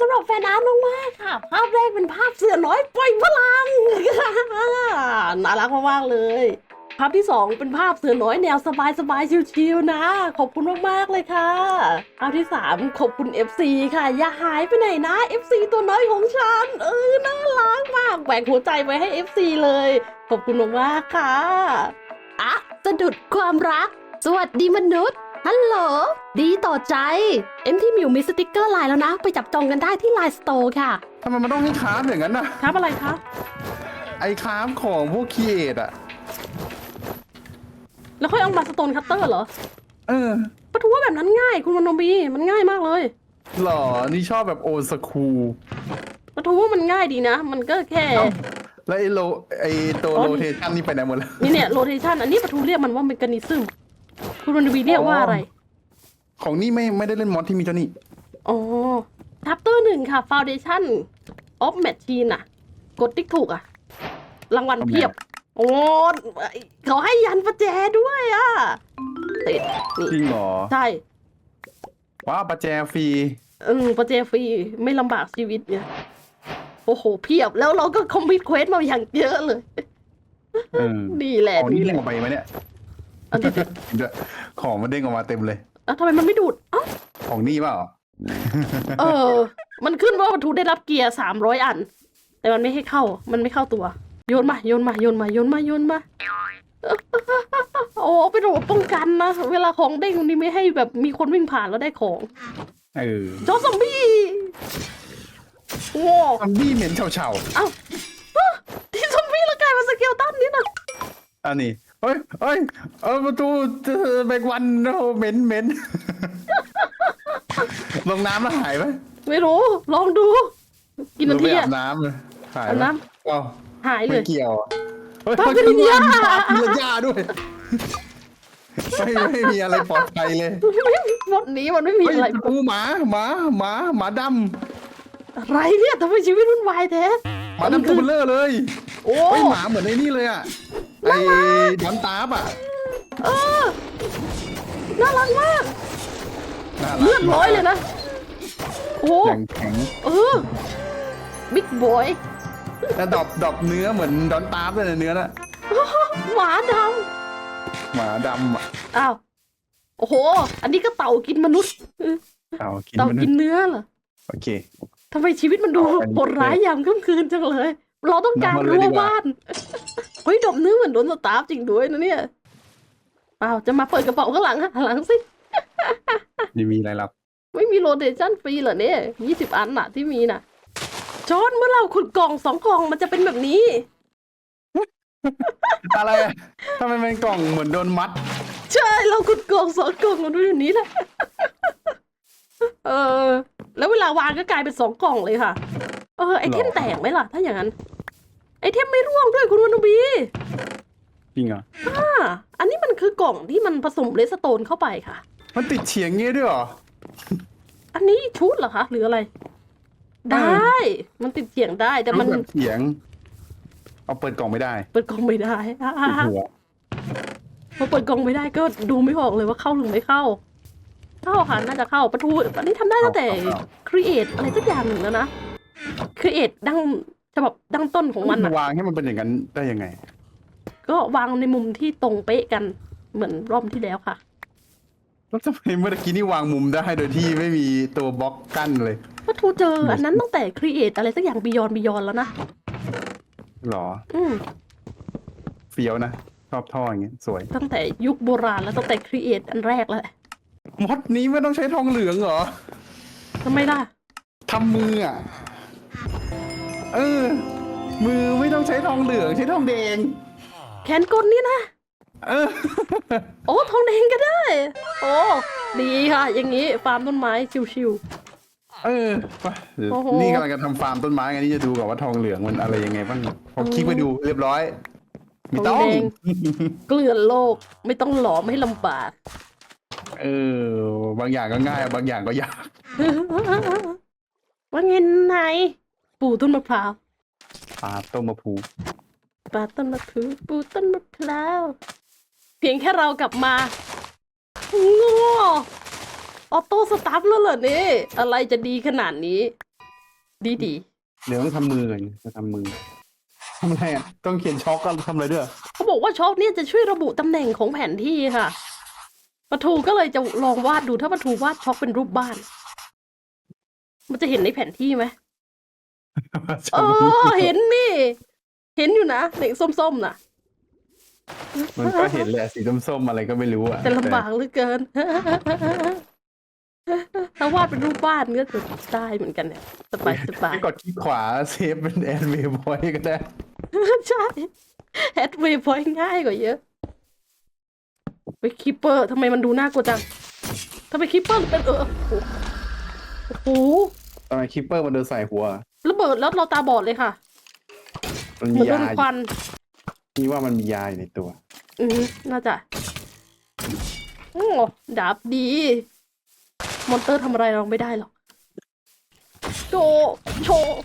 สำหรับแฟนอาร์ตมากๆค่ะ ภาพแรกเป็นภาพเสือน้อยปล่อยพลังน่ารักมากๆเลย ภาพที่สองเป็นภาพเสือน้อยแนวสบายๆชิวๆนะ ขอบคุณมากๆเลยค่ะ ภาพที่สามขอบคุณ FC ค่ะ อย่าหายไปไหนนะ FC ตัวน้อยของฉัน เออน่ารักมากแหวกหัวใจไว้ให้ FC เลย ขอบคุณมากๆค่ะอะสะดุดความรัก สวัสดีมนุษย์ ฮัลโหล ดีต่อใจ เอ็มที่มิวมีสติกเกอร์ไลน์แล้วนะ ไปจับจองกันได้ที่ไลน์สโตร์ค่ะ ทำไมมันต้องให้คราฟอย่างนั้นน่ะ ครับอะไรคะไอ้คราฟของพวกคีเอทอะแล้วค่อยเอามาสโตนคัตเตอร์เหรอเออปะทูว่าแบบนั้นง่าย คุณวันโนบีมันง่ายมากเลยหรอนี่ชอบแบบโอสคูลปะทูว่ามันง่ายดีนะ มันก็แค่แล้วไอ้โลไอ้ตัวอ๋อโรเทชันนี่ไปไหนหมดแล้ว นี่เนี่ยโรเทชันอันนี้ปะทูเรียกมันว่าเมกานิซึม คุณวันโนบีเรียกว่าอะไร ของนี่ไม่ไม่ได้เล่นมอสที่มีเจ้านี่อ๋อทัปเตอร์หนึ่งค่ะ Foundation of Machine อะกดติ๊กถูกอะรางวัลเพียบ โอ้เขาให้ยันประแจด้วยอะติดนี่จริงเหรอ ใช่ว้าวประแจฟรีเออประแจฟรีไม่ลำบากชีวิตเนี่ยโอ้โห เพียบแล้วเราก็คอมพิวเควสมาอย่างเยอะเลยเออดีแหละของดีนี่แหเด้งละออกไปไหมเนี่ย อันนี้เดี๋ยวของมันเด้งออกมาเต็มเลย เอ้าทำไมมันไม่ดูดเอ้าของนี่เปล่า เออ มันขึ้นว่าวัตถุได้รับเกียร์สามร้อยอัน แต่มันไม่ให้เข้า มันไม่เข้าตัว โยนมาโยนมาโยนมาโยนมาโยนมาโอ้เป็นระบบป้องกันนะ เวลาของเด้งนี่ไม่ให้แบบมีคนวิ่งผ่านแล้วได้ของเออจอซอมบี้โอ้ซอมบี้เหม็นเฉาเอ้าอ๊ะที่ซอมบี้แล้วกลายเป็นสเกลตันนี่นะๆอันนี้ เฮ้ยเฮ้ยเออประตูเจอแบกวันโอ้เหม็นเหม็นลงน้ำแล้วหายไหมไม่รู้ ลองดู กินลนางไปทีอาอะบน้ำเลยหายอาบน้เอ้าหายเลไม่ยเกี่ยวอะเฮ้ยปลาเฮ้ยปิรันย่าปลาปิรันย่าด้วยไม่ไม่มีอะไรปลอดภัยเลยวันนี้มันไม่มีเฮ้ยอะไรประตูหมาหมาหมาหมาดอะไรเนี่ยทำไมชีวิตวุ่นวายแท้ำหมาดำตัวเบลเลอร์เลย โอ้เฮ้ยหมาเหมือนไอ้นี่เลยอะไอ้ ดอนตาบอะเออน่ารักมากน่ารักเลือดร้อยเลยนะโอ้อย่างแข็งเออบิ๊กบอยแล้วดอบดอบเนื้อเหมือนดอนตาบเลยนะเนื้อน่ะหมาดหมาดำอะำอ้าวโอ้โห อันนี้ก็เต่ากินมนุษย์เออเอากินเต่ามันกินเนื้อเหรอโอเคทำไมชีวิตมันดูเอาอันนี้โหดร้ายยามค่ำคืนจังเลย เราต้องการนำมาเลยรั้ดีวกว่าบ้าน เฮ้ยดมเนื้อเหมือนโดนสตาร์ฟจริงด้วยนะเนี่ยเปล่าจะมาเปิดกระเป๋าข้างหลังฮะหลังสินี่มีอะไรลับไม่มีโรเทชั่นฟรีเหรอเนี่ยยี่สิบอันน่ะที่มีน่ะจอนเมื่อเราขุดกล่องสองกล่องมันจะเป็นแบบนี้ อะไรอะทำไมเป็นกล่องเหมือนโดนมัด ใช่เราขุดกล่องสองกล่องมันเป็นแบบนี้แหละเออ แล้วเวลาวางก็กลายเป็นสองกล่องเลยค่ะ เออไอเทมหรอแตกไหมล่ะ ถ้าอย่างนั้น ไอเทมไม่ร่วงด้วยคุณวานุบีจริงเหรออ่าอันนี้มันคือกล่องที่มันผสมเลสโตนเข้าไปค่ะ มันติดเฉียงงี้ด้วยเหรอ อันนี้ชุดเหรอคะ หรืออะไร ได้ มันติดเสียงได้แต่มันรูปแบบเฉียง เอาเปิดกล่องไม่ได้เปิดกล่องไม่ได้อ่าติดหัวพอเปิดกล่องไม่ได้ก็ดูไม่ออกเลยว่าเข้าหรือไม่เข้า เข้าค่ะน่าจะเข้าประตูอันนี้ทำได้ตั้งแต่เข้า create อะไรสักอย่างหนึ่งแล้วนะ create ดั้ง ฉบับดั้งต้นของมันอะวางให้มันเป็นอย่างนั้นได้ยังไง ก็วางในมุมที่ตรงเป๊ะกันเหมือนรอบที่แล้วค่ะแล้วทำไมเมื่อกี้นี่วางมุมได้โดยที่ไม่มีตัวบล็อกกั้นเลยประตูเจออันนั้นตั้งแต่ create อะไรสักอย่าง beyond beyond แล้วนะหรอ อืมเฟี้ยวนะชอบท่ออย่างเงี้ยสวย ตั้งแต่ยุคโบราณแล้วตั้งแต่ create อันแรกแล้วแหละมดนี้ไม่ต้องใช้ทองเหลืองเหรอทำไมล่ะทำมืออะ เออ มือไม่ต้องใช้ทองเหลืองใช้ทองแดง แขนกลนี่นะ เออ โอ้ทองแดงก็ได้ โอ้ดีค่ะ อย่างนี้ฟาร์มต้นไม้ชิว เออไปเดี๋ยวโอ้โห นี่กำลังจะทำฟาร์มต้นไม้ไงนี่จะดูก่อนว่าทองเหลืองมันอะไรยังไงบ้างพอคลิกไปดูเรียบร้อยๆไม่ทต้อองงแดงเกลื่อนโลกไม่ต้องหลอมให้ลำบาก เออ บางอย่างก็ง่าย บางอย่างก็ยาก ว่าไงนาย ปู่ต้นมะพร้าวปลาต้มมะพรูป่าต้นมะพร้าวปู่ต้นมะพร้าวเพียงแค่เรากลับมาโง่ออโต้สตาร์ทแล้วเหรอเนี่ยอะไรจะดีขนาดนี้ ดีดีเดี๋ยวต้องทำมือก่อนจะทำมือทำอะไรอะต้องเขียนช็อกก็ทำอะไรด้วย ๆเขาบอกว่าช็อกเนี่ยจะช่วยระบุตำแหน่งของแผนที่ค่ะปะทูก็เลยจะลองวาดดูถ้าปะทูวาดช็อกเป็นรูปบ้าน มันจะเห็นในแผนที่ไหม เออ เห็นนี่ เห็นอยู่นะเด็กส้มๆน่ะ มันก็เห็นแหละสีส้มๆอะไรก็ไม่รู้อะแต่ลำบากเหลือเกิน ถ้าวาดเป็นรูปบ้านก็จะได้เหมือนกันเนี่ยสบายสบายให้กดคลิกขวาเซฟเป็นแอนเวย์บอยก็ได้ ใช่แอดเวย์พอยง่ายกว่าเยอะไปคิปเปอร์ทำไมมันดูน่ากลัวจังทำไมคิปเปอร์เป็นเออโอ้โหทำไมคิปเปอร์มันเดินใส่หัว ระเบิดแล้วเราตาบอดเลยค่ะมันเหมีมือนโดยานควันนี่ว่ามันมียาอยู่ในตัว อืมน่าจะโอ้ดาบดี มอนเตอร์ทำอะไรเราไม่ได้หรอกโชว์โชว์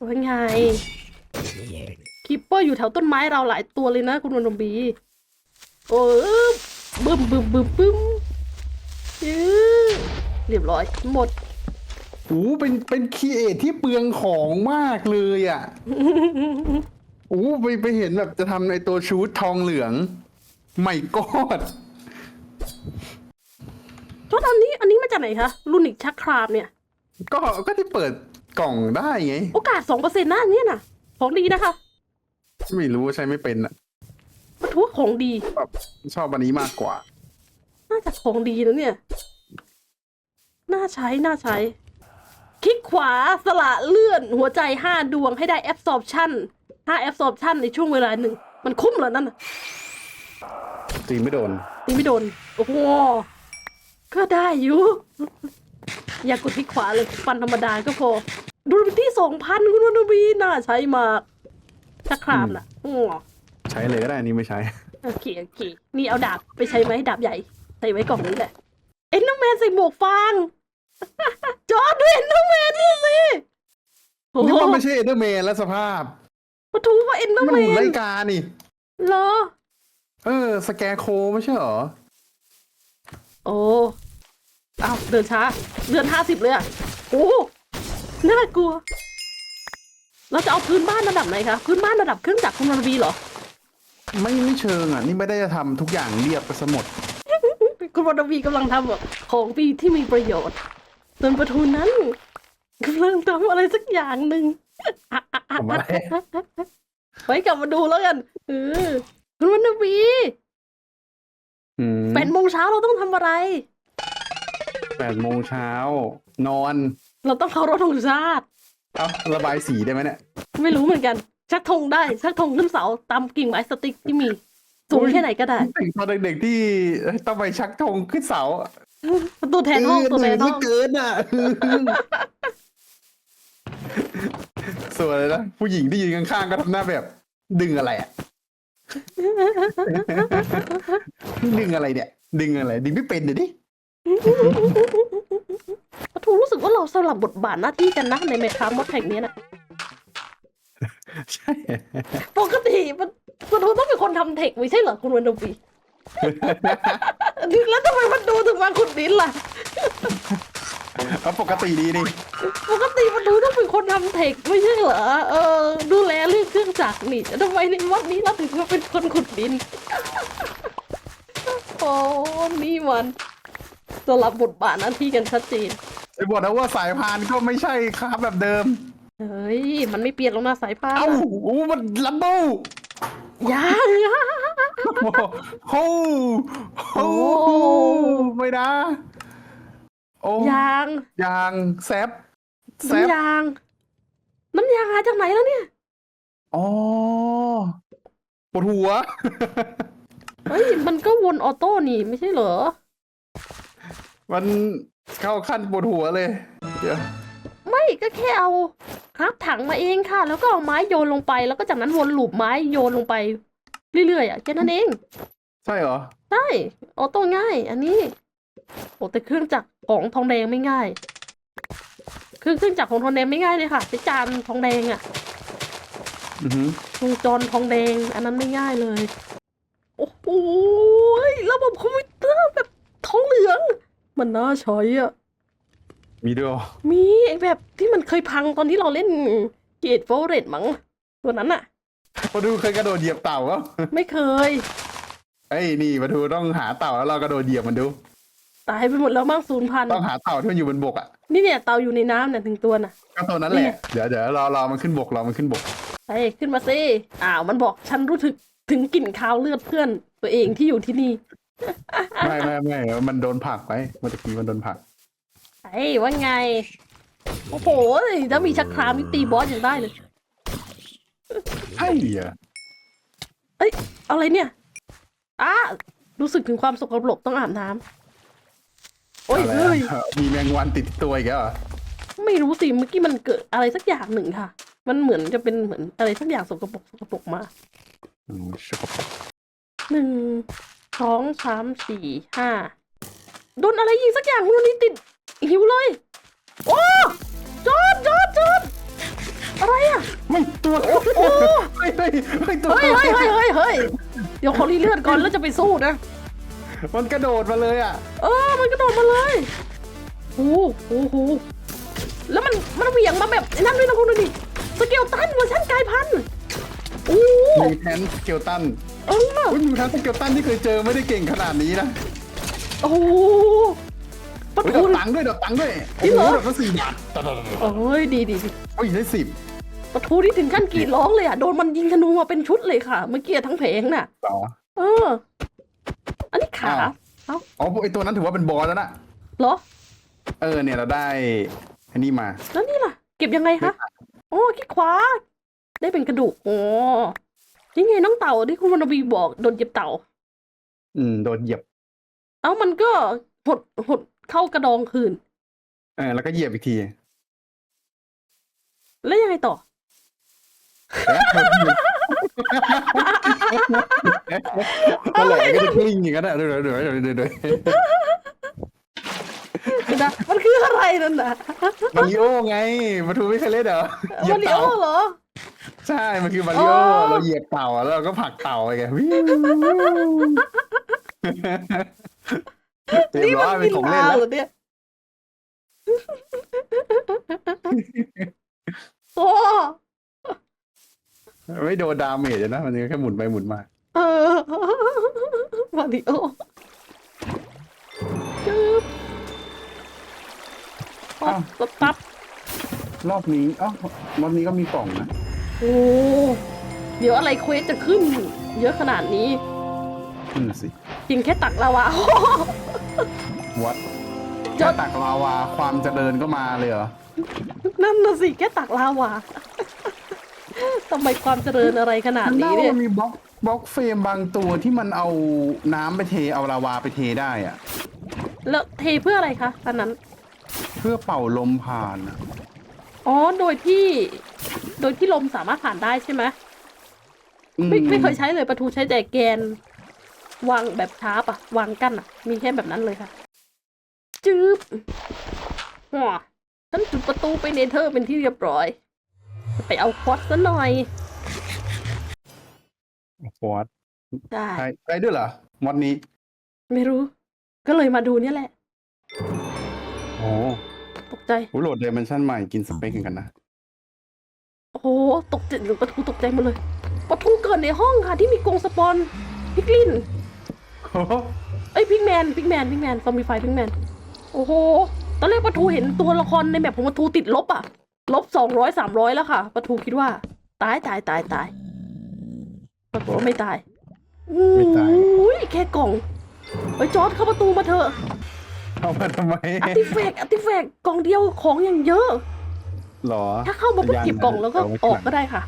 ว่าไงคิปเปอร์อยู่แถวต้นไม้เราหลายตัวเลยนะคุณวันนมบี โอ้ยบึ้มบึ้มบึ้มบึ้มยื้อเรียบร้อยหมดโอ้เป็นเป็นคีเอทที่เปลืองของมากเลยอะโอ้ไปไปเห็นแบบจะทำในตัวชูดทองเหลืองไม่กอดชดอันนี้อันนี้มาจากไหนคะลูนิกชักครามเนี่ย ก็ก็ที่เปิดกล่องได้ไง โอกาสสองเปอร์เซ็นต์นะอันเนี่ยนะของดีนะคะไม่รู้ว่าใช้ไม่เป็นอะมันถือว่าของดี แบบชอบอันนี้มากกว่า น่าจะของดีนะเนี่ย น่าใช้ น่าใช้ คลิกขวาสละเลื่อนหัวใจห้าดวงให้ได้ absorption ห้า absorption ในช่วงเวลาหนึ่ง มันคุ้มเหรอนั่นน่ะจริงไม่โดนตีไม่โดน โอ้โห ก็ได้อยู่ อยากกดคลิกขวาเลยฟันธรรมดาก็พอ ดูเป็นที่สองพันคุณวันบีน่าใช้มากชักครามน่ะอ๋อ ใช้เลยก็ได้อันนี้ไม่ใช้ โอเคโอเค นี่เอาดาบไปใช้ไหมดาบใหญ่ ใส่ไว้กล่องนี้แหละ เอ็นเดอร์แมนใส่หมวกฟาง จอดูเอ็นเดอร์แมนนี่สิโอ้โหนี่มันไม่ใช่เอเดอร์แมนแล้วสภาพ ปะทูว่าเอ็นเดอมันร์แมหุ่นนไล่กานี่ เหรอ เออ สแกร์โคไม่ใช่เหรอ โอ้อ้าวเดินช้า เดินห้าสิบเลยอะ โอ้ น่ากลัว เราจะเอาพื้นบ้านระดับไหนคะ พื้นบ้านระดับเครื่องจักรคุณวันบีเหรอ ไม่ไม่เชิงอะ นี่ไม่ได้จะทำทุกอย่างเรียบไปซะหมด คุณวันบีกำลังทำแบบของปีที่มีประโยชน์ ส่วนประทูนั้นกำลังทำอะไรสักอย่างหนึ่งทำอะไรไว้กลับมาดูแล้วกันเออคุณวันบีอืมแปดโมงเช้าเราต้องทำอะไรแปดโมงเช้า นอน เราต้องเคารพธงชาติเอ้าระบายสีได้ไหมเนี่ย ไม่รู้เหมือนกัน ชักธงได้ ชักธงขึ้นเสาตามกิ่งไม้สติ๊กที่มี สูงแค่ไหนก็ได้แต่งตอนเด็กๆที่ต้องไปชักธงขึ้นเสา ตัวแทนห้องตัวแทนห้องเกินอะส่วนอะไรนะผู้หญิงที่ยืนข้างๆก็ทำหน้าแบบ ดึงอะไรอะ ดึงอะไรเนี่ย ดึงอะไร ดึงไม่เป็นเดี๋ยวดิปะทูรู้สึกว่าเราสลับบทบาทหน้าที่กันนะในเมคามอดแข่งเนี้ยนะใช่ ปกติมันปะทูต้องเป็นคนทำเทคไม่ใช่เหรอคุณวันด ปีแล้วทำไมมันดูถึงมาขุดดินล่ะ เอาปกติดีนี่ปกติมันดูต้องเป็นคนทำเทคไม่ใช่เหรอ เออ ดูแลเรื่องเครื่องจักรนี่ทำไมในวัดนี้เราถึงมาเป็นคนขุดดิน โอ้นี่มันสลับบทบาทหน้าที่กันชัดเจน ไอ้บอกนะว่าสายพานก็ไม่ใช่ครับแบบเดิม เฮ้ย มันไม่เปลี่ยนหรอกนะสายพานเอ้าอะ โอ้มันลัมโบ้ยัง โอ้โหไม่นะ โอ้ยางยางแซฟแซฟน้ำยาง น้ำยางมาจากไหนแล้วเนี่ย อ๋อปวดหัว เฮ้ย มันก็วนออโต้นี่ไม่ใช่เหรอ มันเข้าขั้นปวดหัวเลย เดี๋ยว ไม่ก็แค่เอาครับถังมาเองค่ะ แล้วก็เอาไม้โยนลงไป แล้วก็จากนั้นวนลูปไม้โยนลงไป เรื่อยๆอะแค่นั้นเอง ใช่เหรอ ใช่ออโต้ง่าย อันนี้โอ้แต่เครื่องจักรของทองแดงไม่ง่ายเครื่องเครื่องจักรของทองแดงไม่ง่ายเลยค่ะใช้จานทองแดงอะอือหือวงจรทองแดง อันนั้นไม่ง่ายเลย โอ้โหระบบคอมพิวเตอร์แบบทองเหลือง มันน่าใช้อะ มีด้วยเหรอมีไอ้แบบที่มันเคยพังตอนที่เราเล่นเกตโฟเรตมั้งตัวนั้นอะ มาดูเคยกระโดดเหยียบเต่าก็ไม่เคย เอ้ยนี่มาดูต้องหาเต่าแล้วเรากระโดดเหยียบมันดู ตายไปหมดแล้วมั้งศูนย์พันต้องหาเต่าที่มันอยู่บนบกอะนี่เนี่ยเต่าอยู่ในน้ำเนี่ยถึงตัวน่ะ ก็ตัวนั้นแหนี่ละเดี๋ยวเดี๋ยวรอรอมันขึ้นบกรอมันขึ้นบกไปขึ้นมาสิอ้าวมันบอกฉันรู้ถึกถึงกลิ่นคาวเลือดเพื่อนตัวเองที่อยู่ที่นี่ไม่ไม่ไม่มันโดนผลักไปเมื่อกี้มันโดนผลักไอ้ว่าไง โอ้โหถ้ามีชักครามนี่ตีบอสอย่างได้เลย ใช่เหรออะไรเนี่ยอ้ารู้สึกถึงความสกปรกต้องอาบน้ำโอ้ยอะไรเฮ้ยอะมีแมงวันติดตัวอีกแล้วเหรอไม่รู้สิเมื่อกี้มันเกิดอะไรสักอย่างหนึ่งค่ะ มันเหมือนจะเป็นเหมือนอะไรสักอย่างสกปรกสกปรกมาอืมสกปรกหนึ่งสองสามสี่ห้าโดนอะไรยิงสักอย่างนู่นนี่ติดหิวเลย โอ้จอดจอดจอดอะไรอะ ไม่ตัวโอ้โหเฮ้ยเฮ้ยเฮ้ยตัวเฮ้ยเฮ้ยเฮ้ยเฮ้ยเฮ้ยเดี๋ยวขอรีเลือดก่อนแล้วจะไปสู้นะ มันกระโดดมาเลยอะ เออ มันกระโดดมาเลยโอ้โหโอ้โหแล้วมันมันเหวี่ยงมาแบบไอ้นั่นด้วยนะคุณดูดิสเกลตันเวอร์ชันกลายพันธุ์โอ้โหมีแทนสเกลตันเอออุ้ยมีแทนสเกลตันที่เคยเจอไม่ได้เก่งขนาดนี้นะโอ้โหปะอุ้ยทูดอกตังค์ด้วยดอกตังค์ด้วยจริงเหรอโโดอกละสี่บาทโอ้ยดีดีดีโอ้ยได้สิบ ปะทูที่ถึงขั้นกรีดร้องเลยอะ โดนมันยิงธนูมาเป็นชุดเลยค่ะ เมื่อกี้ทั้งเพลงน่ะเหรอเออ อันนี้ขาอ้าวอ๋อไอตัวนั้นถือว่าเป็นบอสแล้วนะเหรอ เออเนี่ยเราได้อันนี้มาแล้วนี่ล่ะ เก็บยังไงคะโอ้คลิกขวา ได้เป็นกระดูกอ๋อนี่ไงน้องเต่าที่คุณวรรณบีบอกโดนเจ็บเต่า อืมโดนเหยียบ เอ้ามันก็หดหดเข้ากระดองคืน เออแล้วก็เหยียบอีกที แล้วยังไงต่อ นั่นแหละก็จะกลิ้งอย่างนั้นอะเดี๋ยวเดี๋ยวเดี๋ยวเดี๋ยวเดี๋ยวนะมันคืออะไรนั่นน่ะมาริโอไงมาทูไม่เคยเล่นเหรอเหยียมาบริโอเต่าเหรอ ใช่มันคือมาริโออ๋อ เราเหยียบเต่าแล้วเราก็ผลักเต่าไปไงวิวเรียบนี่ร้มัอยนเป็นของเล่นลาแล้วเหรอเนี่ยโอ้ ไม่โดนดาเมจเลยนะ มันแค่หมุนไปหมุนมาเออมาริโอจึ๊บปั๊บปั๊บปั๊บรอบนี้อ๋อรอบนี้ก็มีกล่องนะโอ้เดี๋ยวอะไรเควสจะขึ้น เยอะขนาดนี้นั่นนะสิจริงแค่ตักลาวาวัดจดจะตักลาวาความเจริญก็มาเลยเหรอ นั่นน่ะสิแค่ตักลาวา ทำไมความเจริญอะไรขนาดนี้เนี่ยมันมีบล็อกบล็อกเฟรมบางตัวที่มันเอาน้ำไปเทเอาลาวาไปเทได้อะแล้วเทเพื่ออะไรคะอันนั้น เพื่อเป่าลมผ่านอะอ๋อ โดยที่ โดยที่ลมสามารถผ่านได้ใช่ไหมอืไม่ไม่เคยใช้เลยประตูใช้แต่แกน วางแบบชาร์ปอะวางกั้นอะมีแค่แบบนั้นเลยค่ะ จืบหัวฉันจุดประตูไปเนเธอร์เป็นที่เรียบร้อย ไปเอาควอตซะหน่อยฟอร์ดได้ใช่ใช่ด้วยเหรอมอดนี้ ไม่รู้ ก็เลยมาดูเนี่ยแหละ โอ้ตกใจ โหโหลดเด m ม n ชั่นใหม่กินสเปคกันนะ โอ้โหตกใจหรือประตูตกใจหมาเลยประตูเกิดในห้องค่ะ ที่มีกรงสปอนพิกลิน เอ้ยพิกแมนพิกแมนพิกแมนซอมบี้ไฟพิกแมน โอ้โห ตอนแรกประทูเห็นตัวละครในแบบของประทูติดลบอะ ลบสองร้อยสามร้อยแล้วค่ะประทูคิดว่า ตายตายตายตายปรากฏว่าไม่ตายไม่ตาย อุ้ยแค่กล่องไปจอดเข้าประตูมาเถอะเข้ามาทำไมอาร์ติแฟกต์อาร์ติแฟกต์กล่องเดียวของอย่างเยอะหรอ ถ้าเข้ามาปุ๊บยังหยิบกล่องแล้วก็เอาไว้ออกก่อนก็ได้ค่ะ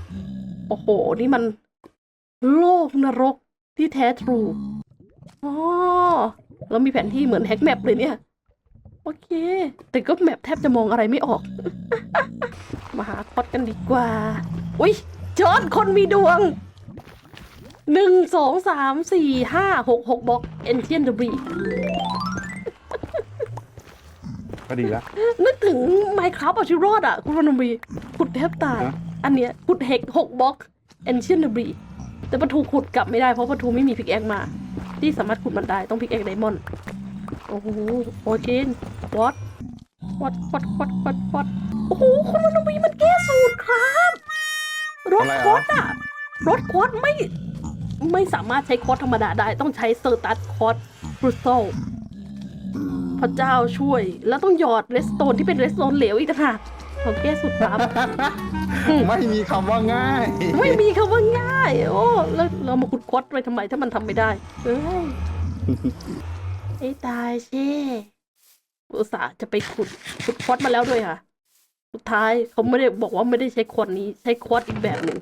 โอ้โห นี่มัน โลกนรกที่แท้ทรูอ๋อแล้วมีแผนที่เหมือนแฮกแมปเลยเนี่ย โอเค แต่ก็แมปแทบจะมองอะไรไม่ออก มาหาคอดกันดีกว่า อุ้ยจอดคนมีดวงหนึ่งสองสามสี่ห้าหกหกบล็อกเอนเทียนเดบรีก็ดีละนึกถึงไมค์ครับอาชิรอดอะ คุณวรรณบีขุดแทบตายฮะอันเนี้ยขุดเฮกหกบล็อกเอนเชียนเดบรีแต่ประตูขุดกลับไม่ได้เพราะประตูไม่มีพิกแอคมา ที่สามารถขุดมันได้ต้องพิกแอคไดมอนด์ โอ้โหโอเจนวอตวัดวัดวัดวัดวัดโอ้โหคุณวันวีมันแก้สูตรครับ รถอะไรคเหรออสอะรถคอสไม่ ไม่สามารถใช้คอสธรรมดาได้ต้องใช้เซอร์ตัสคอสบรูโซพระเจ้าช่วย แล้วต้องหยอดเรสโตนที่เป็นเรสโตนเหลวอีกต่างหากเขาแก้สูตรครับไม่มีคำว่าง่าย ไม่มีคำว่าง่าย โอ้แล้วเรามาขุดคอสไปทำไมถ้ามันทำไม่ได้ เอ้ย ไอ้ตายเช่อุตส่าห์จะไปขุดขุดคอสมาแล้วด้วยค่ะ สุดท้ายเขาไม่ได้บอกว่าไม่ได้ใช้คอสนี้ใช้คอสอีกแบบหนึ่ง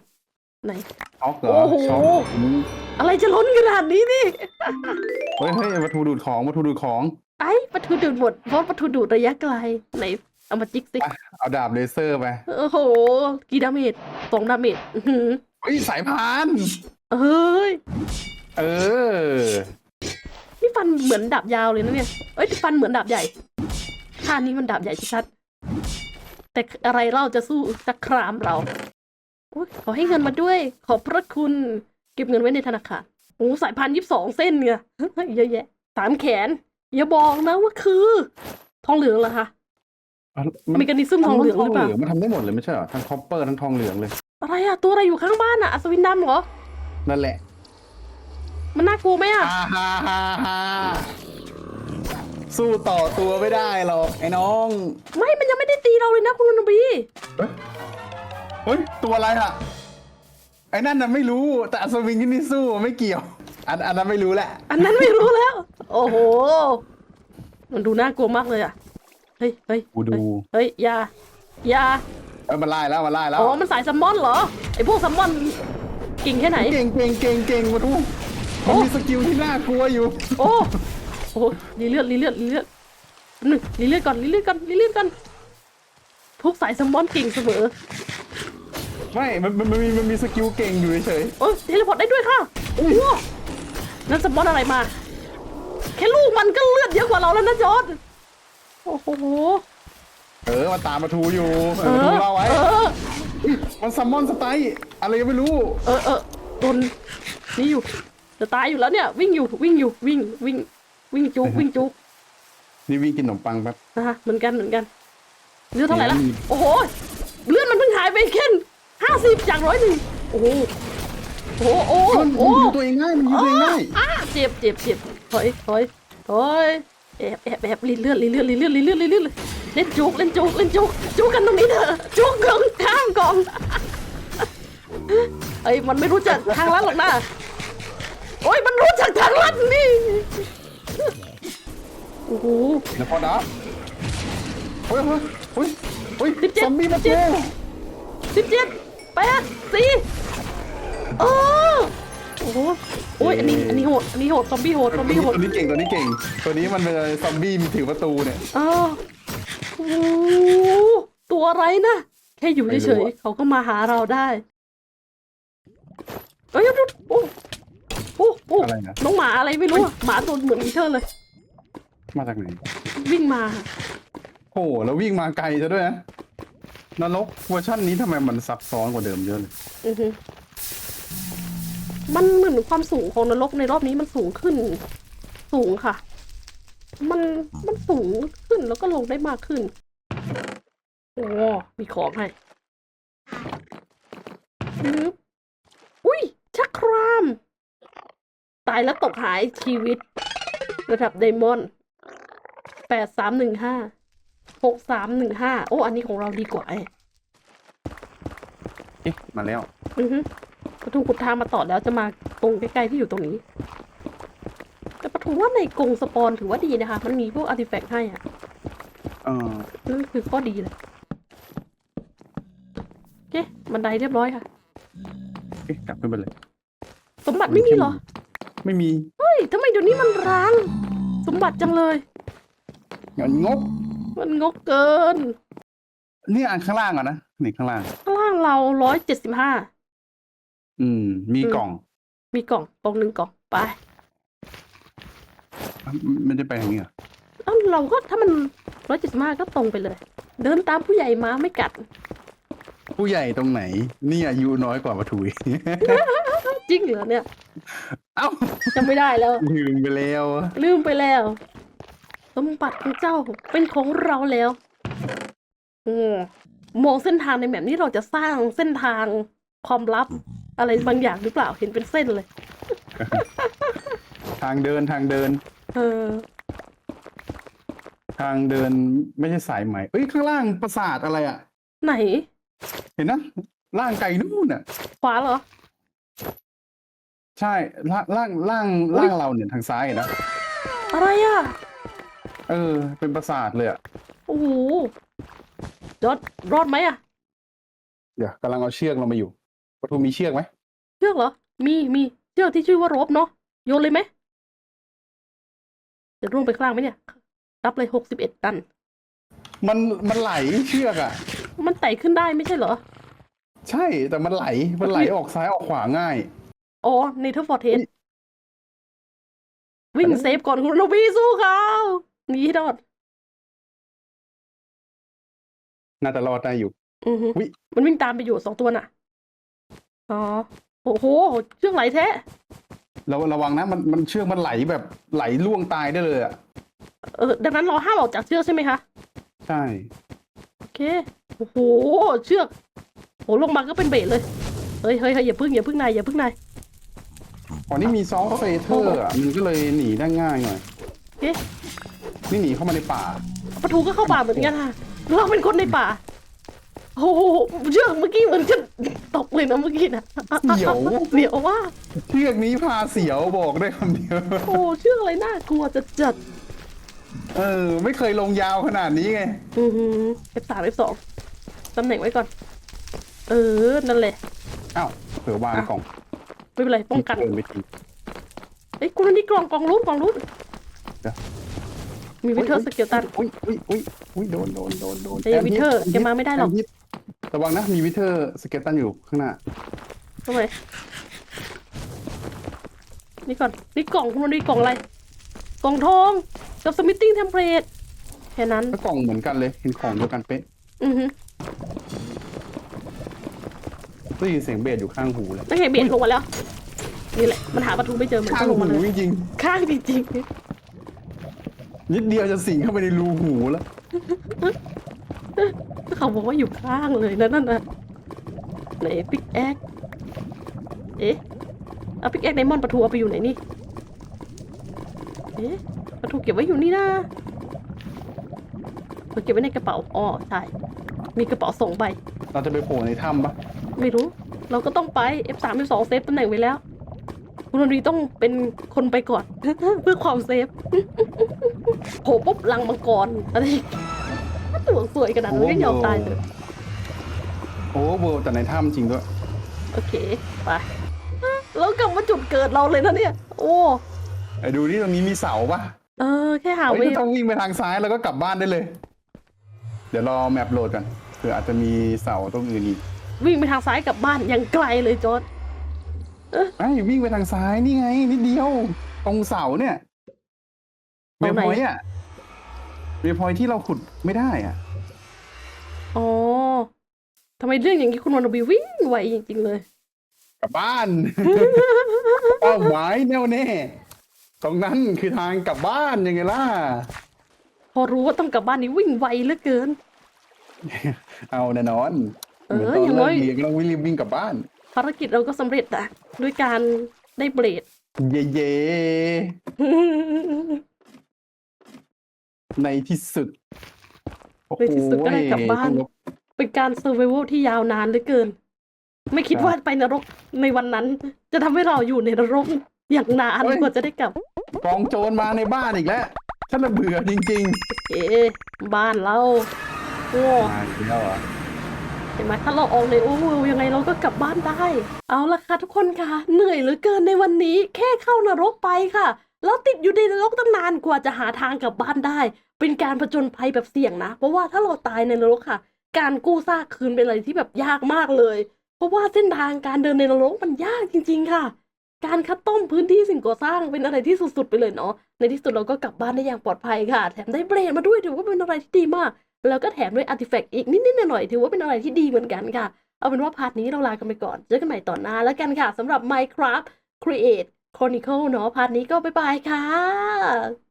ไหนช็อกเหรอโอ้โหช็อกอืมอะไรจะล้นขนาดนี้นี่เฮ้ยเฮ้ยวัตถุดูดของวัตถุดูดของ ไอ้ประตูดูดหมดเพราะประตูดูดระยะไกลไหนเอามาจิกสิเอาดาบเลเซอร์ไปโอ้โหกี่ดาเมจสองดาเมจอื้อหือเฮ้ยสายพานเอ้ยเออนี่ ฟันเหมือนดาบยาวเลยนะเนี่ยเอ้ยฟันเหมือนดาบใหญ่ท่านี้มันดาบใหญ่ชัดๆแต่อะไรเล่าจะสู้จะครามเราโอ๊ยขอให้เงินมาด้วย ขอบพระคุณ เก็บเงินไว้ในธนาคารโอ้สายพันยี่สิบสองเส้นเนี่ยเยอะแยะสามแขน อย่าบอกนะว่าคือ ทองเหลืองเหรอคะเมกานิซึมทองเหลืองหรือเปล่ามันทำได้หมดเลยไม่ใช่เหรอทั้งคอปเปอร์ทั้งทองเหลืองเลย อะไรอะตัวอะไรอยู่ข้างบ้านอะอัศวินดำเหรอ นั่นแหละ มันน่ากลัวไหมอะฮ่าฮ่าฮ่าฮ่าสู้ต่อตัวไม่ได้หรอกไอ้น้องไม่มันยังไม่ได้ตีเราเลยนะคุณนบีเฮ้ยเฮ้ย ตัวอะไรอะไอ้นั่นน่ะไม่รู้ แต่อัศวินที่นี่สู้ไม่เกี่ยว อันอันนั้นไม่รู้แหละ อันนั้นไม่รู้แล้ว โอ้โห มันดูน่ากลัวมากเลยอะเฮ้ยเฮ้ยกูดู เฮ้ยอยาอยาเอ้ยมันไล่แล้วมันไล่แล้ว อ๋อ มันสายซัมมอนเหรอ ไอพวกซัมมอนเก่งแค่ไหน เก่งเก่งเก่งเก่งมาทุกโอ้ มันมีสกิลที่น่ากลัวอยู่โอ้โหรีเลือดรีเลือดรีเลือดหนึ่งรีเลือดก่อนรีเลือดก่อนรีเลือดก่อนพวกสายซัมมอนเก่งเสมอไม่มันมันมันมีมันมีสกิลเก่งอยู่เฉยโอ้ยเทเลพอร์ตได้ด้วยค่ะโอ้โหนั่นซัมมอนอะไรมา แค่ลูกมันก็เลือดเยอะกว่าเราแล้วนะจอร์ดโอ้โหๆเออมันตามมาทูอยู่เอเออมาทูอเราไว้เออมันซัมมอนสไตล์อะไรก็ไม่รู้ เออเออโดนนี่อยู่ จะตายอยู่แล้วเนี่ย วิ่งอยู่วิ่งอยู่วิ่งวิ่ง วิ่งจุกวิ่งจุกนี่วิ่งกินขนมปังแป๊บนะฮะเหมือนกันเหมือนกันเลือดเท่าไหร่ละอืมโอ้โหเลือดมันเพิ่งหายไปแค่ห้าสิบจากร้อยหนึ่งโอ้โหโอ้โหโอ้โหมันโอ้มันโหอยู่ตัวเองง่ายมันอยู่ตัวเองง่ายอ้าเจ็บเจ็บเจ็บถอยถอยถอยแอบแอบแอบลีเลือดลีเลือดลีเลือดลีเลือดลีเลือดเล่นจุกเล่นจุกเล่นจุกจุกกันตรงนี้เถอะจุกกองข้ามกองเอ้ยมันไม่รู้จักทางลัดหรอกนะ โอ้ยมันรู้จักทางลัดนี่โอ้โหแล้วพอดับเฮ้ยเฮ้ยเฮ้ยเฮ้ยสิบเจ็ดซอมบี้มาสิบเจเจ็ดสิบเจ็ดแปดสี่โอ้โอ้โหโอ้ยอันนี้อันนี้โหดอันนี้โหดซอมบี้โหดซอมบี้โหดตัวนี้เก่งตัวนี้เก่ง ตัวนี้มันเป็นซอมบี้มีถือประตูเนี่ยอ้าวโอ้โหตัวอะไรนะแค่อยู่ไม่เฉรู้ยอะๆเขาก็มาหาเราได้เอ้ยดูโอ้ โอ้โอ้อะไรนะ น้องหมาอะไรไม่รู้อะหมาตัวเหมือนอีเทอร์เลย มาจากไหนวิ่งมาโอ้โหแล้ววิ่งมาไกลซะด้วยนะนรกเวอร์ชันนี้ทำไมมันซับซ้อนกว่าเดิมเยอะเลยอือฮึมันเหมือนความสูงของนรกในรอบนี้มันสูงขึ้น สูงค่ะ มันมันสูงขึ้นแล้วก็ลงได้มากขึ้นโอ้มีของให้ปึ๊บอุ้ยชักคราม ตายแล้วตกหายชีวิต ระดับไดมอนด์แปดสามหนึ่งห้าหกสามหนึ่งห้าโอ้ อันนี้ของเราดีกว่าไอ้เอ๊ะ มาแล้ว อือฮึปะทูขุดทางมาต่อแล้วจะมาตรงใกล้ๆที่อยู่ตรงนี้ แต่ปะทูว่าในกรงสปอนถือว่าดีนะคะ มันมีพวกอาร์ติแฟกต์ให้อะเออนั่นคือข้อดีเลยโอเคบันไดเรียบร้อยค่ะ เอ๊ะ กลับขึ้นไปเลย สมบัติไม่มีเหรอ ไม่มีเฮ้ยทำไมเดี๋ยวนี้มันร้าง สมบัติจังเลย เงินงกมันงกเกิน นี่อันข้างล่างอะนะนี่ข้างล่าง ข้างล่างเราร้อยเจ็ดสิบห้า อืม มีอืมกล่อง มีกล่องตรงหนึ่งกล่องไปไม่ได้ไปทางนี้เหรอเอ้าเราก็ถ้ามันร้อยเจ็ดสิบห้าก็ตรงไปเลย เดินตามผู้ใหญ่มาไม่กัด ผู้ใหญ่ตรงไหน นี่อายุน้อยกว่าปะทุย จริงเหรอเนี่ยเอ้าจำไม่ได้แล้ว ลืมไปแล้ว ลืมไปแล้วสมบัติของเจ้าเป็นของเราแล้วโอ้มองเส้นทางในแบบนี้เราจะสร้างเส้นทางความลับ อะไรบางอย่างหรือเปล่าเห็นเป็นเส้นเลย ทางเดินทางเดิน เออ ทางเดินไม่ใช่สายไหมเอ้ยข้างล่างปราสาทอะไรอะ ไหน เห็นนะล่างไกลนู่นอะ ขวาเหรอ ใช่ล่างล่างล่างอุ๊ยล่างเราเนี่ยทางซ้ายอะนะอะไรอะ เออ เป็นปราสาทเลยอะโอ้โหจอดรอดไหมอะ เดี๋ยวกำลังเอาเชือกลงมาอยู่ประตูมีเชือกไหมเชือกเหรอ มีมีเชือกที่ชื่อว่ารบเนาะโยนเลยไหมจะร่วงไปข้างล่างไหมเนี่ยรับเลยหกสิบเอ็ดตัน มันมันไหลเชือกอะ มันไต่ขึ้นได้ไม่ใช่เหรอ ใช่แต่มันไหลมันไหลออกซ้ายออกขวาง่าย อ๋อเนเธอร์ฟอร์เทสอุ๊ยวิ่งอันนั้นเซฟก่อนคุณโนบีสู้เขาหนีให้รอดน่าจะรอดได้อยู่ อือฮึอุ๊ย มันวิ่งตามไปอยู่สองตัวน่ะ อ๋อ โอ้โหเชือกไหลแท้ เราระวังนะมันมันเชือกมันไหลแบบไหลล่วงตายได้เลยอะเออ ดังนั้นเราห้ามออกจากเชือกใช่ไหมคะ ใช่โอเค โอ้โห เชือก โหลงมาก็เป็นเบสเลย เฮ้ยเฮ้ยเฮ้ยอย่าพึ่งอย่าพึ่งนายอย่าพึ่งนาย อ๋อนี่มีซอฟต์เฟเธอร์อะมันก็เลยหนีได้ง่ายหน่อยโอเคนี่หนีเข้ามาในป่า ปะทูก็เข้าป่าเหมือนกันค่ะเราเป็นคนในป่าโอ้โหเชือกเมื่อกี้เหมือนจะตกเลยนะเมื่อกี้นะเดี๋ยว เดี๋ยวว่าเชือกนี้พาเสียวบอกได้คำเดียวโอ้เชือกอะไรน่ากลัวจะจัดเออ ไม่เคยลงยาวขนาดนี้ไงอือหือเอฟสามเอฟสองตำแหน่งไว้ก่อน เออ นั่นแหละอ้าวเผื่อวางกล่อง ไม่เป็นไรป้องกันเดินไปทีเอ้ยคุณนี่กล่องกล่องรูดกล่องรูดเดี๋ยว มีวิเทอร์สเกลตัน อุ้ยอุ้ยอุ้ยอุ้ยโดนโดนโดนโดนเอ้ยแมวิเทอร์ฮิตแกมาไม่ได้หรอกแมฮิตระวังนะมีวิเทอร์สเกตตันอยู่ข้างหน้าทำไมนี่ก่อน นี่กล่องคุณนี่กล่องอะไร กล่องทอง กับสมิธติ้งเทมเพลตแค่นั้นก็กล่องเหมือนกันเลยเห็นของเดียวกันเป๊ะ อือฮึ ได้ยินเสียงเบสอยู่ข้างหูเลยไม่เห็นเบียดลงมาแล้วนี่แหละมันหาประตูไม่เจอมันข้าก็งลงมาหูเลยจริงข้างจริงๆนิดเดียวจะสิงเข้าไปในรูหูแล้ว ๆเขาบอกว่าอยู่ข้างเลยนะนั่นน่ะไหนปิกแอคเอ๊ะเอาปิกแอคไดมอนด์ประตูเอาไปอยู่ไหนนี่เอ๊ะประตูเก็บไว้อยู่นี่นะเราเก็บไว้ในกระเป๋าอ๋อใช่มีกระเป๋าสองใบ เราจะไปโผล่ในถ้ำปะ ไม่รู้ เราก็ต้องไป F3 F2 เซฟตำแหน่งไว้แล้ว คุณนรีต้องเป็นคนไปก่อน เพื่อความเซฟโผล่ปุ๊บลังมังกรอะไรอย่างเงี้ยตัวสวยขนาดนั้นก็ยอมตายเลยโอ้เวิร์แต่ในถ้ำจริงด้วย โอเค ไป แล้วกลับมาจุดเกิดเราเลยนะเนี่ย โอ้ไอ้ดูนี่ตรงนี้มีเสาปะเออ แค่หาเฮ้ไว้ยต้องวิ่งไปทางซ้ายแล้วก็กลับบ้านได้เลย เดี๋ยวรอแมปโหลดกันเผื่ออาจจะมีเสาตรงอื่นอีก วิ่งไปทางซ้ายกลับบ้านยังไกลเลยจอร์ดไอ้ยวิ่งไปทางซ้ายนี่ไง นิดเดียวตรงเสาเนี่ยเวพอยต์อะเวพอยต์ที่เราขุดไม่ได้อะอ๋อทำไมเรื่องอย่างนี้คุณวันบีวิ่งไวจริงๆเลย กลับบ้านเป้าหมายแน่วแน่ตรงนั้นคือทางกลับบ้านยังไงล่ะ พอรู้ว่าต้องกลับบ้านนี้วิ่งไวเหลือเกิน เอาแน่นอน เออเหมือนตอนอย่างน้เลิอยกเรียนก็ต้องวิ่งวิ่งกลับบ้าน ภารกิจเราก็สำเร็จอะด้วยการได้เบรด เย่เย่ในที่สุดโอ้โหในที่สุดก็ได้กลับบ้านต้องลบเป็นการเซอร์ไ a วที่ยาวนานเหลือเกิน ไม่คิดครับว่าไปนรกในวันนั้น จะทำให้เราอยู่ในนรกอย่างนานเฮ้ยกว่าจะได้กลับ กองโจรมาในบ้านอีกแล้วฉันละเบื่อจริงเอ๊ะบ้านเราโอ้ๆมาอีกแล้วเหรอ เห็นไหมถ้าเราออกในโอเวอร์ยังไงเราก็กลับบ้านได้ เอาละค่ะทุกคนค่ะ เหนื่อยเหลือเกินในวันนี้ แค่เข้านรกไปค่ะ แล้วติดอยู่ในนรกตั้งนานกว่าจะหาทางกลับบ้านได้ เป็นการผจญภัยแบบเสี่ยงนะ เพราะว่าถ้าเราตายในนรกค่ะ การกู้ซากคืนเป็นอะไรที่แบบยากมากเลย เพราะว่าเส้นทางการเดินในนรกมันยากจริง ๆ ค่ะ การคัดต้มพื้นที่สิ่งก่อสร้างเป็นอะไรที่สุดๆไปเลยเนาะ ในที่สุดเราก็กลับบ้านได้อย่างปลอดภัยค่ะ แถมได้เบรดมาด้วยถือว่าเป็นอะไรที่ดีมาก แล้วก็แถมด้วยอาร์ติแฟกต์อีกนิดๆหน่อยๆถือว่าเป็นอะไรที่ดีเหมือนกันค่ะ เอาเป็นว่าพาร์ทนี้เราลากันไปก่อน เจอกันใหม่ตอนหน้าแล้วกันค่ะสำหรับ Minecraft Create Chronicle เนาะพาร์ทนี้ก็บ๊ายบายค่ะ